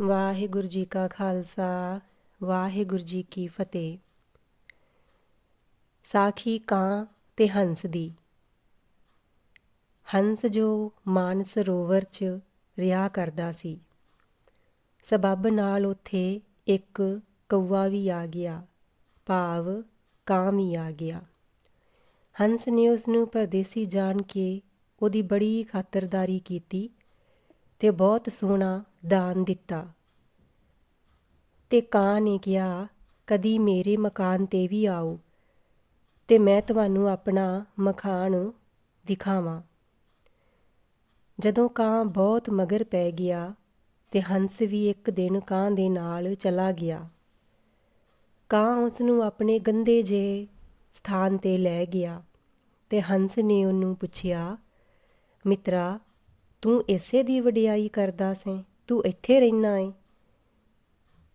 ਵਾਹਿਗੁਰੂ ਜੀ ਕਾ ਖਾਲਸਾ, ਵਾਹਿਗੁਰੂ ਜੀ ਕੀ ਫਤਿਹ। ਸਾਖੀ ਕਾਂ ਤੇ ਹੰਸ ਦੀ। ਹੰਸ ਜੋ ਮਾਨ ਸਰੋਵਰ 'ਚ ਰਿਹਾ ਕਰਦਾ ਸੀ। ਸਬੱਬ ਨਾਲ ਉੱਥੇ ਇੱਕ ਕਊਆ ਵੀ ਆ ਗਿਆ, ਭਾਵ ਕਾਂ ਵੀ ਆ ਗਿਆ। ਹੰਸ ਨੇ ਉਸ ਨੂੰ ਪਰਦੇਸੀ ਜਾਣ ਕੇ ਉਹਦੀ ਬੜੀ ਖਾਤਰਦਾਰੀ ਕੀਤੀ। ਤੇ ਬਹੁਤ ਸੋਹਣਾ ਦਾਨ ਦਿੱਤਾ। ਤੇ ਕਾਂ ਨੇ ਕਿਹਾ, ਕਦੀ ਮੇਰੇ ਮਕਾਨ ਤੇ ਵੀ ਆਓ ਤੇ ਮੈਂ ਤੁਹਾਨੂੰ ਆਪਣਾ ਮਖਾਨ ਦਿਖਾਵਾਂ। ਜਦੋਂ ਕਾਂ ਬਹੁਤ ਮਗਰ ਪੈ ਗਿਆ ਤੇ ਹੰਸ ਵੀ ਇੱਕ ਦਿਨ ਕਾਂ ਦੇ ਨਾਲ ਚਲਾ ਗਿਆ, ਕਾਂ ਉਸ ਨੂੰ ਆਪਣੇ ਗੰਦੇ ਜੇ ਸਥਾਨ ਤੇ ਲੈ ਗਿਆ ਤੇ ਹੰਸ ਨੇ ਉਹਨੂੰ ਪੁੱਛਿਆ, ਮਿੱਤਰਾ ਤੂੰ ਇਸੇ ਦੀ ਵਡਿਆਈ ਕਰਦਾ ਸੈਂ, ਤੂੰ ਇੱਥੇ ਰਹਿਣਾ ਏ।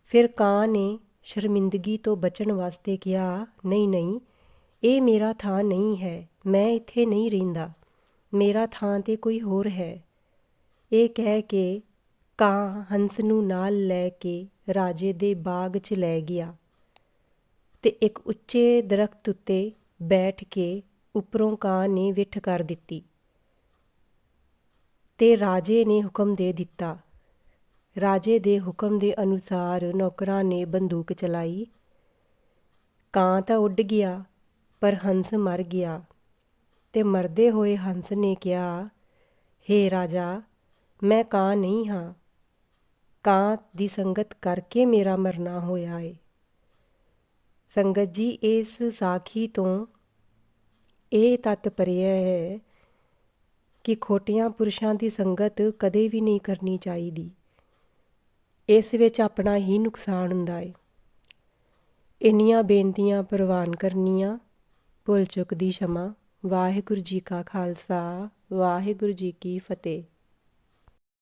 ਫਿਰ ਕਾਂ ਨੇ ਸ਼ਰਮਿੰਦਗੀ ਤੋਂ ਬਚਣ ਵਾਸਤੇ ਕਿਹਾ, ਨਹੀਂ ਨਹੀਂ, ਇਹ ਮੇਰਾ ਥਾਂ ਨਹੀਂ ਹੈ, ਮੈਂ ਇੱਥੇ ਨਹੀਂ ਰਹਿੰਦਾ, ਮੇਰਾ ਥਾਂ ਤੇ ਕੋਈ ਹੋਰ ਹੈ। ਇਹ ਕਹਿ ਕੇ ਕਾਂ ਹੰਸ ਨੂੰ ਨਾਲ ਲੈ ਕੇ ਰਾਜੇ ਦੇ ਬਾਗ 'ਚ ਲੈ ਗਿਆ ਤੇ ਇੱਕ ਉੱਚੇ ਦਰਖਤ ਉੱਤੇ ਬੈਠ ਕੇ ਉੱਪਰੋਂ ਕਾਂ ਨੇ ਵਿਠ ਕਰ ਦਿੱਤੀ। ਤੇ ਰਾਜੇ ਨੇ ਹੁਕਮ ਦੇ ਦਿੱਤਾ। ਰਾਜੇ ਦੇ ਹੁਕਮ ਦੇ ਅਨੁਸਾਰ ਨੌਕਰਾਂ ਨੇ ਬੰਦੂਕ ਚਲਾਈ। ਕਾਂ ਤਾਂ ਉੱਡ ਗਿਆ, ਪਰ ਹੰਸ ਮਰ ਗਿਆ ਤੇ ਮਰਦੇ ਹੋਏ ਹੰਸ ਨੇ ਕਿਹਾ, ਹੇ ਰਾਜਾ, ਮੈਂ ਕਾਂ ਨਹੀਂ ਹਾਂ। ਕਾਂ ਦੀ ਸੰਗਤ ਕਰਕੇ ਮੇਰਾ ਮਰਨਾ ਹੋਇਆ ਏ। ਸੰਗਤ ਜੀ, ਇਸ ਸਾਖੀ ਤੋਂ ਇਹ ਤਤ ਪਰਿਆ ਹੈ ਕਿ ਖੋਟੀਆਂ ਪੁਰਸ਼ਾਂ ਦੀ ਸੰਗਤ ਕਦੇ ਵੀ ਨਹੀਂ ਕਰਨੀ ਚਾਹੀਦੀ। ਇਸ ਵਿੱਚ ਆਪਣਾ ਹੀ ਨੁਕਸਾਨ ਹੁੰਦਾ ਏ। ਇੰਨੀਆਂ ਬੇਨਤੀਆਂ ਪ੍ਰਵਾਨ ਕਰਨੀਆਂ, ਭੁੱਲ ਚੁੱਕ ਦੀ ਸ਼ਮਾ। ਵਾਹਿਗੁਰੂ ਜੀ ਕਾ ਖਾਲਸਾ, ਵਾਹਿਗੁਰੂ ਜੀ ਕੀ ਫਤਿਹ।